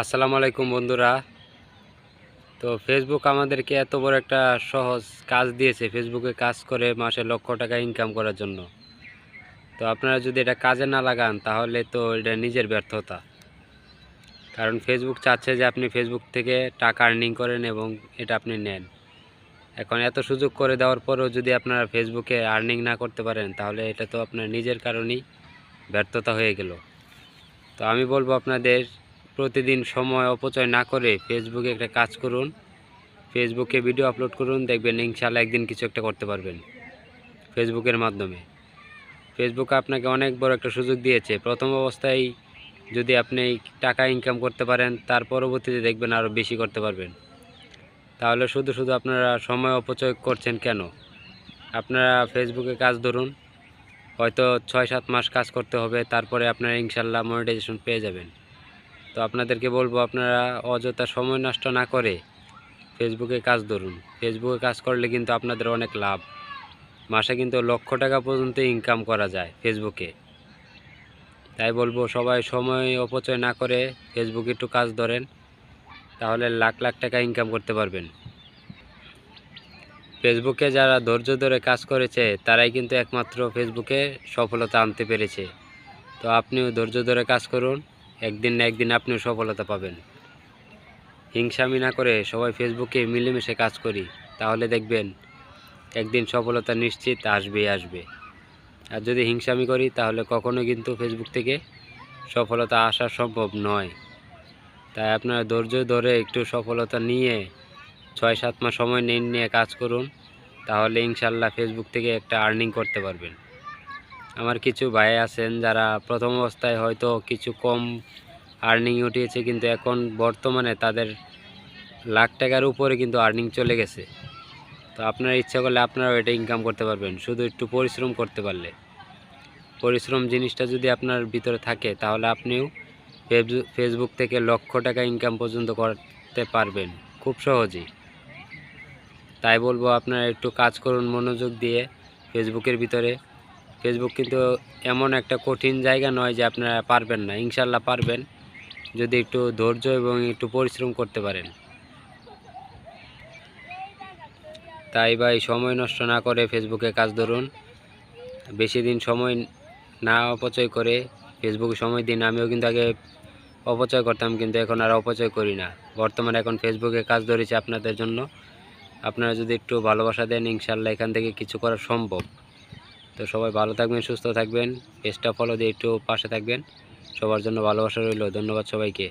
আসসালামু আলাইকুম বন্ধুরা। তো ফেসবুক আমাদেরকে এত বড় একটা সহজ কাজ দিয়েছে। ফেসবুকে কাজ করে মাসে লক্ষ টাকা ইনকাম করার জন্য। তো আপনারা যদি এটা কাজে না লাগান, তাহলে তো এটা নিজের ব্যর্থতা। কারণ ফেসবুক চাচ্ছে যে আপনি ফেসবুক থেকে টাকা আর্নিং করেন এবং এটা আপনি নেন। এখন এত সুযোগ করে দেওয়ার পরেও যদি আপনারা ফেসবুকে আর্নিং না করতে পারেন, তাহলে এটা তো আপনার নিজের কারণেই ব্যর্থতা হয়ে গেল। তো আমি বলব আপনাদের প্রতিদিন সময় অপচয় না করে ফেসবুকে একটা কাজ করুন। ফেসবুকে ভিডিও আপলোড করুন, দেখবেন ইনশাল্লাহ একদিন কিছু একটা করতে পারবেন ফেসবুকের মাধ্যমে। ফেসবুক আপনাকে অনেক বড় একটা সুযোগ দিয়েছে। প্রথম অবস্থায় যদি আপনি টাকা ইনকাম করতে পারেন, তার পরবর্তীতে দেখবেন আরও বেশি করতে পারবেন। তাহলে শুধু শুধু আপনারা সময় অপচয় করছেন কেন? আপনারা ফেসবুকে কাজ ধরুন, হয়তো ছয় সাত মাস কাজ করতে হবে, তারপরে আপনারা ইনশাল্লাহ মনিটাইজেশন পেয়ে যাবেন। তো আপনাদেরকে বলব, আপনারা অযথা সময় নষ্ট না করে ফেসবুকে কাজ ধরুন। ফেসবুকে কাজ করলে কিন্তু আপনাদের অনেক লাভ। মাসে কিন্তু লক্ষ টাকা পর্যন্ত ইনকাম করা যায় ফেসবুকে তাই বলব, সবাই সময় অপচয় না করে ফেসবুকে একটু কাজ ধরেন, তাহলে লাখ লাখ টাকা ইনকাম করতে পারবেন। ফেসবুকে যারা ধৈর্য ধরে কাজ করেছে, তারাই কিন্তু একমাত্র ফেসবুকে সফলতা আনতে পেরেছে। তো আপনিও ধৈর্য ধরে কাজ করুন একদিন না একদিন আপনিও সফলতা পাবেন। হিংসামি না করে সবাই ফেসবুকে মিলেমিশে কাজ করি, তাহলে দেখবেন একদিন সফলতা নিশ্চিত আসবেই আসবে। আর যদি হিংসামি করি, তাহলে কখনো কিন্তু ফেসবুক থেকে সফলতা আসা সম্ভব নয়। তাই আপনারা ধৈর্য ধরে একটু সফলতা নিয়ে ছয় সাত মাস সময় নিয়ে নিয়ে কাজ করুন, তাহলে ইনশাল্লাহ ফেসবুক থেকে একটা আর্নিং করতে পারবেন। আমার কিছু ভাই আছেন যারা প্রথম অবস্থায় হয়তো কিছু কম আর্নিং উঠিয়েছে, কিন্তু এখন বর্তমানে তাদের লাখ টাকার উপরে কিন্তু আর্নিং চলে গেছে। তো আপনার ইচ্ছা করলে আপনারাও এটা ইনকাম করতে পারবেন, শুধু একটু পরিশ্রম করতে পারলে। পরিশ্রম জিনিসটা যদি আপনার ভিতরে থাকে, তাহলে আপনিও ফেসবু- ফেসবুক থেকে লক্ষ টাকা ইনকাম পর্যন্ত করতে পারবেন, খুব সহজেই। তাই বলব, আপনারা একটু কাজ করুন, মনোযোগ দিয়ে ফেসবুকের ভিতরে ফেসবুক কিন্তু এমন একটা কঠিন জায়গা নয় যে আপনারা পারবেন না। ইনশাল্লাহ পারবেন, যদি একটু ধৈর্য এবং একটু পরিশ্রম করতে পারেন। তাই ভাই, সময় নষ্ট না করে ফেসবুকে কাজ ধরুন। বেশি দিন সময় না অপচয় করে ফেসবুকে সময় দিন। আমিও কিন্তু আগে অপচয় করতাম, কিন্তু এখন আর অপচয় করি না। বর্তমানে এখন ফেসবুকে কাজ ধরেছি আপনাদের জন্য। আপনারা যদি একটু ভালোবাসা দেন ইনশাল্লাহ এখান থেকে কিছু করা সম্ভব। তো সবাই ভালো থাকবেন, সুস্থ থাকবেন। পেজটা ফলো দিয়ে একটু পাশে থাকবেন। সবার জন্য ভালোবাসা রইল। ধন্যবাদ সবাইকে।